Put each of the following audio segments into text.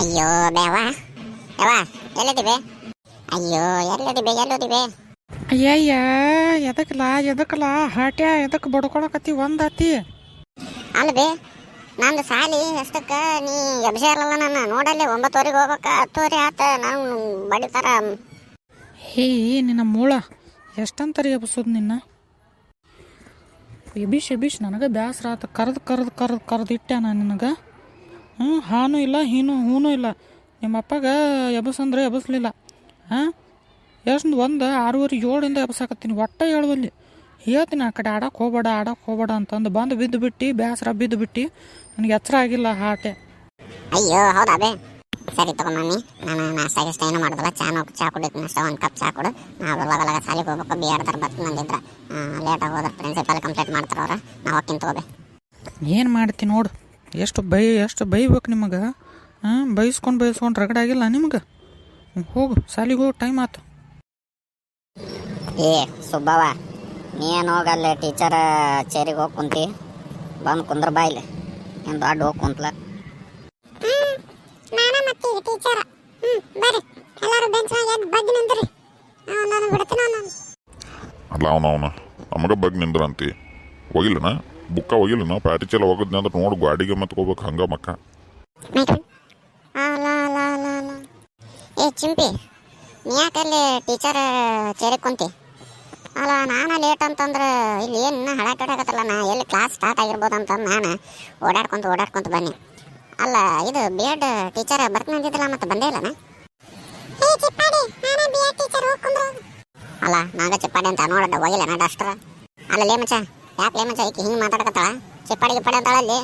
ಅಯ್ಯೋ ಬೇವ ಯವ್ವ ಎಲ್ಲದಿವೆ ಅಯ್ಯೋ ಎಲ್ಲದಿವೆ ಎಲ್ಲದಿವೆ ಅಯ್ಯಯ್ಯ ಎದಕ್ಕಲ್ಲ ಎದಕ್ಕಲ್ಲ ಹಾಟ್ಯ ಎದಕ್ಕೆ ಬಡ್ಕೊಳಕತ್ತಿ ಒಂದಾತಿ ಅಲ್ವೇ ನಂದು ಸಾಲಿ ಎಷ್ಟಕ್ಕ? ನೀ ಎಬ್ಸೇರಲ್ಲ ನನ್ನ. ನೋಡಲ್ಲಿ ಒಂಬತ್ತುವರೆಗೆ ಹೋಗ್ಬೇಕ ಹತ್ತುವರೆ ಆತ. ನಾನು ಬಡಿತಾರ. ಹೇ ನಿನ್ನ ಮೂಳ. ಎಷ್ಟಂತಾರೆ ಎಬ್ಸೋದು ನಿನ್ನ? ಎಬಿಶ್ ಎಬಿಶ್ ನನಗೆ ಬ್ಯಾಸ್ರ ಆತ. ಕರ್ದು ಕರ್ದು ಕರ್ದು ಕರ್ದು ಇಟ್ಟೆ ನಾನು ನಿನಗೆ? ಹ್ಞೂ ಹಾನು ಇಲ್ಲ ಹೀನು ಹೂನು ಇಲ್ಲ. ನಿಮ್ಮ ಅಪ್ಪಗ ಎಬಸಂದ್ರೆ ಎಬಸ್ಲಿಲ್ಲ. ಹಾಂ ಎಷ್ಟು ಒಂದು ಆರೂವರೆ ಏಳಿಂದ ಎಬ್ಸಾಕತ್ತೀನಿ ಒಟ್ಟ ಹೇಳುವಲ್ಲಿ. ಹೇಳ್ತೀನಿ ಆ ಕಡೆ ಆಡಕ್ಕೆ ಹೋಗ್ಬೇಡ ಆಡಕ್ಕೆ ಹೋಗ್ಬೇಡ ಅಂತಂದು ಬಂದು ಬಿದ್ದು ಬಿಟ್ಟು ಬೇಸರ ಬಿದ್ದು ಬಿಟ್ಟು ನನಗೆ ಎಚ್ಚರ ಆಗಿಲ್ಲ ಹಾಟೆ ಅಯ್ಯೋ ಹೌದಾ ಬೇ? ಸರಿ ತಗೋ ಮಮ್ಮಿ ನಾನು ನಾಷ್ಟ ಗಿಷ್ಟ ಏನು ಮಾಡೋದಲ್ಲ. ಚಾ ನೋಡಿ ಚಾ ಕುಡಿತೀನಿ ಅಷ್ಟೇ ಒಂದು ಕಪ್ ಚಾ ಕೊಡು. ನಾವು ಅವಾಗಲಾಗ ಸಾಲಿಗೆ ಹೋಗ್ಬೇಕು ಬಿ ಆಡ್ತಾರೆ ಬರ್ತೀನಿ ಅಂದಿದ್ರ ಲೇಟಾಗಿ ಹೋದ್ರೆ ಪ್ರಿನ್ಸಿಪಲ್ ಕಂಪ್ಲೀಟ್ ಮಾಡ್ತಾರೆ ಅವ್ರು. ನಾವು ಹೋಗ್ತೀನಿ ತಗೋಬೇ ಏನು ಮಾಡ್ತೀನಿ ನೋಡು. ಎಷ್ಟು ಬೈ ಎಷ್ಟು ಬೈಬೇಕು ನಿಮಗೆ? ಹಾಂ ಬೈಸ್ಕೊಂಡು ಬೈಸ್ಕೊಂಡು ರಗಡಾಗಿಲ್ಲ ನಿಮ್ಗೆ? ಹೋಗು ಸಾಲಿಗೆ ಹೋಗಿ ಟೈಮ್ ಆತು. ಏ ಸುಬ್ಬವ ನೀ ಏನು ಹೋಗಲ್ಲೇ ಟೀಚರ್ ಚೇರಿಗೆ ಹೋಗಿ ಕುಂತಿ. ಬಂದು ಕುಂದ್ರ ಬಾಯಿಲೆ ಏನು ದೊಡ್ಡ ಹೋಗಿ ಕುಂತ್ಲ. ನಾನ ಮತ್ತೆ ಟೀಚರ್ ಹ್ಮ್ ಬರ್ರಿ. ಎಲ್ಲರೂ ಎದ್ದು ಬಗ್ಗಿ ನಿಂದ್ರಿ. ನಾನು ಬಿಡ್ತೀನಿ ನಾನು ಅಲ್ಲ ಅವನ ಅವನ. ನಮಗ ಬಗ್ ನಿಂದ್ರಂತಿ. ಹೋಗಿಲ್ಲನ? ಬುಕ್ಕ ಹೋಗಿಲ್ಲನ ಪ್ಯಾಟಿ ಚಲ ಹೋಗೋದ್ ಅಂದ್ರೆ ನೋಡು ಗಾಡಿಗೆ ಮತ್ತೆ ಹೋಗ್ಬೇಕು ಹಂಗ ಮಕ್ಕ. ಏ ಚಿಂಪಿ ನೀ ಯಾಕಲ್ಲಿ ಟೀಚರ್ ಕುಂತಿ? ಅಲ್ಲ ನಾನು ಲೇಟ್ ಅಂತಂದ್ರೆ ಇಲ್ಲಿ ಏನು ಹಳಾಟಾಡಕತ್ತಲ್ಲ ನಾ ಎಲ್ಲಿ ಕ್ಲಾಸ್ ಸ್ಟಾರ್ಟ್ ಆಗಿರ್ಬೋದು ಅಂತಂದು ನಾನು ಓಡಾಡ್ಕೊಂತ ಓಡಾಡ್ಕೊಂತ ಬನ್ನಿ. ಅಲ್ಲ ಇದು ಬಿ ಎಡ್ ಟೀಚರ್ ಬರ್ತೀನಿ ಅಂದಿದ್ದಲ್ಲ ಮತ್ತೆ ಬಂದೇ ಇಲ್ಲನ? ಹೇ ಚಿಪ್ಪಾಡಿ ನಾನ ಬಿ ಟೀಚರ್ ಹೋಗಿ ಅಲ್ಲ ನಾಗ ಚಪ್ಪಾಡಿ ಅಂತ ನೋಡೋಣ ಹೋಗಿಲ್ಲ ನಾ ಡಸ್ಟ್ರ ಅಲ್ಲ ಲೇ ಮಚ್ಚ? ಯಾಕೆ ಮಚ್ಚ ಈಕೆ ಹಿಂಗೆ ಮಾತಾಡಕತ್ತಾಳ? ಚಿಪ್ಪಾಡಿ ಗಿಪ್ಪಾಡಿ ಅಂತಾಳ ಅಲ್ಲಿ.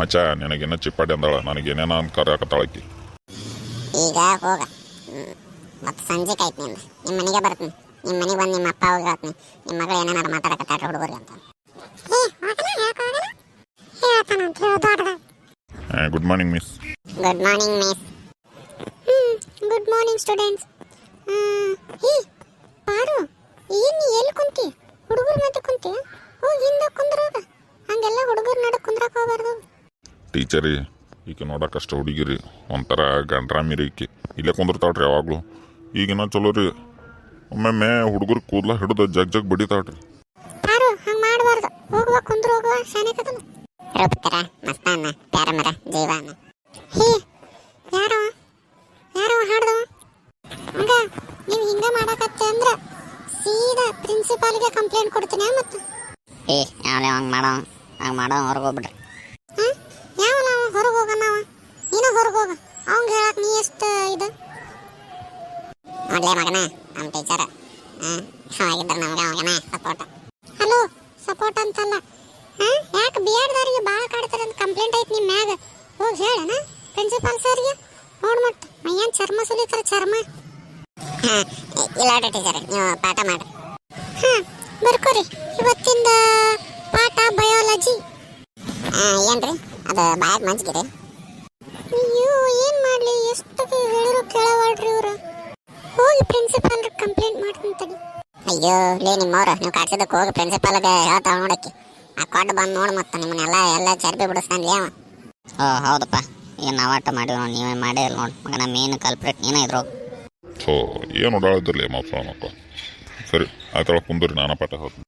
ಮಚ್ಚ ನಿನಗೇನ ಚಿಪ್ಪಾಡಿ ಅಂದಾಳ? ನನಗೇನೇನ ಅಂತ ಕರೆಯಕತ್ತಾಳಕಿ ಈಗ ಹೋಗ. ಮತ್ತು ಸಂಜೆ ಆಯ್ತು ನಿಮ್ಮ ನಿಮ್ಮ ಮನೆಗೆ ಬರ್ತೀನಿ. ನಿಮ್ಮ ಮನೆಗೆ ಬಂದು ನಿಮ್ಮ ಅಪ್ಪ ಹೋಗಿ ಹೇಳ್ತೀನಿ. ನಿಮ್ಮ ಮಗಳು ಏನೇನಾರು ಮಾತಾಡಕತ್ತಾಳ ಹುಡುಗರಿಗೆ ಅಂತ. Good morning miss good morning miss hmm good morning students ಟೀಚರಿ ಈಕೆ ಅಷ್ಟು ಹುಡುಗಿರಿ ಒಂಥರ ಗಂಡ್ರಾಮಿರಿ ಈಕೆ. ಇಲ್ಲೇ ಕುಂದಿರ್ತಾಳ್ರಿ ಯಾವಾಗಲೂ. ಈಗಿನ ಚಲೋ ರೀ. ಒಮ್ಮೊಮ್ಮೆ ಹುಡುಗರು ಕೂದಲ ಹಿಡಿದು ಜಗ್ ಜಗ್ ಬಡಿತಾಳ್ರಿ. ನೀವು ಹಿಂಗ ಮಾಡಕತ್ತೆ ಅಂದ್ರ ಸೀದಾ ಪ್ರಿನ್ಸಿಪಾಲ್ಗೆ ಕಂಪ್ಲೇಂಟ್ ಕೊಡ್ತೀನಿ ಮತ್ತೆ? ಏ ಹಂಗೆ ಮಾಡೋ ಹಂಗೆ ಮಾಡೋ ಹೊರಗೆ ಹೋಗ್ಬಿಡ್ರಿ. ಹ್ಮ್ ಯಾವ ಹೊರಗೆ ನೀನು ಹೊರಗೆ ಹೋಗ. ಅವಂಗ ಹೇಳಕ್ ನೀ ಎಷ್ಟು ಇದು? ನೋಡ್ಲೇ ಮಗನ ನಮ್ಮ ಟೀಚರ್ ಹಾಂ ಆಗಿದ್ರೆ ನಮ್ಗೆ ಅವಗನ ಸಪೋರ್ಟ್ ಹಲೋ ಸಪೋರ್ಟ್ ಅಂತಲ್ಲ. ಹಾ ಯಾಕೆ ಬಿ ಎಡ್ದವ್ರಿಗೆ ಭಾಳ ಕಾಡ್ತಾರೆ ಅಂತ ಕಂಪ್ಲೇಂಟ್ ಐತಿ ನಿಮ್ಮ ಮ್ಯಾಗ? ಹೋಗಿ ಹೇಳಣ ಪ್ರಿನ್ಸಿಪಾಲ್ ಸರ್ಗೆ. ನೋಡಿ ಮಟ್ಟ ಮೈಯನ್ ಚರ್ಮ ಸುಲಿತಾರ, ಚರ್ಮ. ಹಾಂ, ಇಲ್ಲ ಟೀಚರ್ ನೀವು ಪಾಠ ಮಾಡ್ರಿ. ಹಾಂ, ಬರ್ಕೋರಿ. ಇವತ್ತಿಂದ ಪಾಠ ಬಯಾಲಜಿ ಏನ್ರಿ? ಅದು ಬಾಯಾಗ ಮಂಚ್ಗಿರಿ ಅಯ್ಯೋ ಏನು ಮಾಡ್ಲಿ? ಎಷ್ಟು ಹೇಳಿದ್ರು ಕೇಳವಾಡ್ರಿ ಇವರು. ಹೋಗಿ ಪ್ರಿನ್ಸಿಪಾಲ್ ಕಂಪ್ಲೇಂಟ್ ಮಾಡ್ತೀನಿ ತಡಿ. ಅಯ್ಯೋ ಲೇ ನಿಮ್ಮವ್ರು ನೀವು ಕಾಡ್ಸಿದ್ದಕ್ಕೆ ಹೋಗಿ ಪ್ರಿನ್ಸಿಪಾಲ್ಗೆ ಹೇಳ್ತಾವ ನೋಡಕ್ಕೆ. ಆ ಕೊಟ್ಟು ಬಂದು ನೋಡಿ ಮತ್ತೆ ನಿಮ್ಮನ್ನೆಲ್ಲ ಎಲ್ಲ ಚರ್ಬಿ ಬಿಡಿಸ್ತಾನ್ಲಿ ಅವ. ಓ ಹೌದಪ್ಪ. ಏನು ನಾವಾಟ ನೋಡಿ ನೀವೇ ಮಾಡೇ ಇಲ್ಲ ನೋಡಿ. ಮಗನ ಮೇನ್ ಕಲ್ಪ್ರೇಟ್ ನೀನೇ ಇದ್ರು. ಸೊ ಏನು ಓಡಾಡಿದ್ರಲ್ಲ ಮಾತ್ರ ಸರಿ ಆಯ್ತಳ ಕುಂದ್ರಿ ನಾನು ಪಾಠ ಹೇಳ್ತೀನಿ